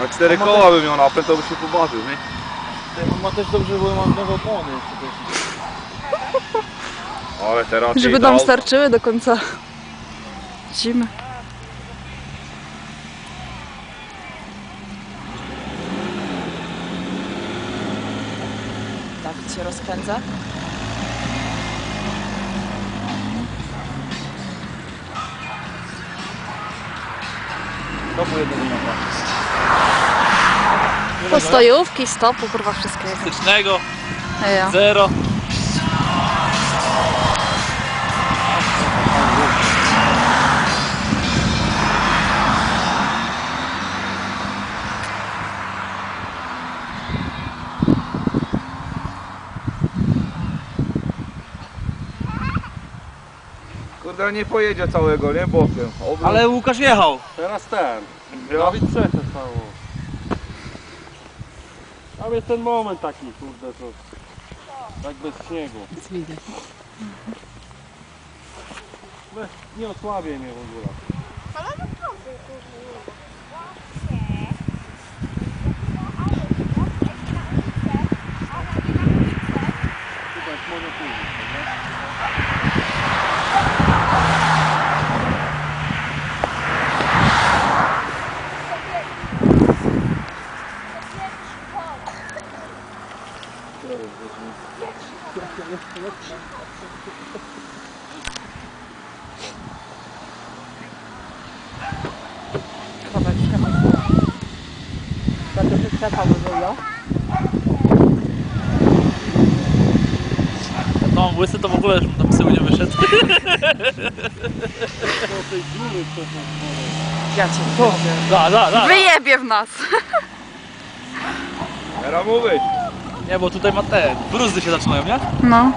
Na cztery koła bym miał napęd, to by się pobawił, nie? On ma też dobrze, bo mam nowe opony jeszcze też. Ale teraz Żeby nam starczyły do końca zimy. Dawid się rozpędza. To było jednego mapa. Postojówki, stopu, kurwa wszystkiego. Stycznego, Ja. zero. Kurde, nie pojedzie całego, nie? Bokiem. Ale Łukasz jechał. Teraz ten. Ja- Dawid przeszedł cało. Tam jest ten moment taki, kurde, to... Tak bez śniegu. Nie osłabiaj mnie w ogóle. Tutaj może pójść, dobra? No, łysy to w ogóle już na psy nie wyszedł. Ja cię Da, da, da. Wyjebie w nas. Teraz mówić. Nie, bo tutaj ma te bruzdy się zaczynają, nie? No.